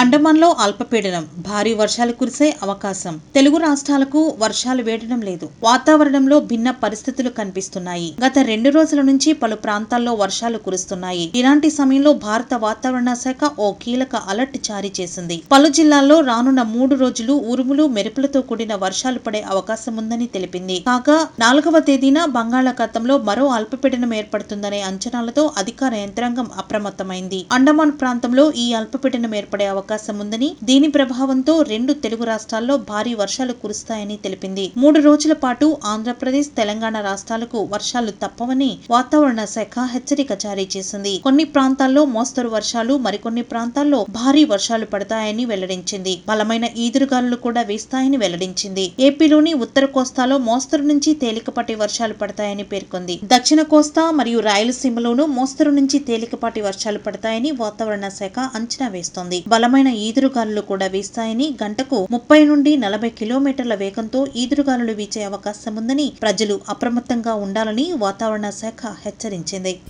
అండమాన్లో అల్పపీడనం భారీ వర్షాలు కురిసే అవకాశం. తెలుగు రాష్ట్రాలకు వర్షాలు వేయడం లేదు. వాతావరణంలో భిన్న పరిస్థితులు కనిపిస్తున్నాయి. గత రెండు రోజుల నుంచి పలు ప్రాంతాల్లో వర్షాలు కురుస్తున్నాయి. ఇలాంటి సమయంలో భారత వాతావరణ శాఖ ఓ కీలక అలర్ట్ జారీ చేసింది. పలు జిల్లాల్లో రానున్న మూడు రోజులు ఉరుములు మెరుపులతో కూడిన వర్షాలు పడే అవకాశం ఉందని తెలిపింది. కాగా నాలుగవ తేదీన బంగాళాఖాతంలో మరో అల్పపీడనం ఏర్పడుతుందనే అంచనాలతో అధికార యంత్రాంగం అప్రమత్తమైంది. అండమాన్ ప్రాంతంలో ఈ అల్పపీడనం ఏర్పడే అవకాశం అవకాశం ఉందని దీని ప్రభావంతో రెండు తెలుగు రాష్ట్రాల్లో భారీ వర్షాలు కురుస్తాయని తెలిపింది. మూడు రోజుల పాటు ఆంధ్రప్రదేశ్ తెలంగాణ రాష్ట్రాలకు వర్షాలు తప్పవని వాతావరణ శాఖ హెచ్చరిక జారీ చేసింది. కొన్ని ప్రాంతాల్లో మోస్తరు వర్షాలు మరికొన్ని ప్రాంతాల్లో భారీ వర్షాలు పడతాయని వెల్లడించింది. బలమైన ఈదురుగాలులు కూడా వీస్తాయని వెల్లడించింది. ఏపీలోని ఉత్తర కోస్తాలో మోస్తరు నుంచి తేలికపాటి వర్షాలు పడతాయని పేర్కొంది. దక్షిణ కోస్తా మరియు రాయలసీమలోనూ మోస్తరు నుంచి తేలికపాటి వర్షాలు పడతాయని వాతావరణ శాఖ అంచనా వేస్తోంది. బలమైన ఈదురుగాలులు కూడా వీస్తాయని గంటకు ముప్పై నుండి నలభై కిలోమీటర్ల వేగంతో ఈదురుగాలులు వీచే అవకాశం ఉందని ప్రజలు అప్రమత్తంగా ఉండాలని వాతావరణ శాఖ హెచ్చరించింది.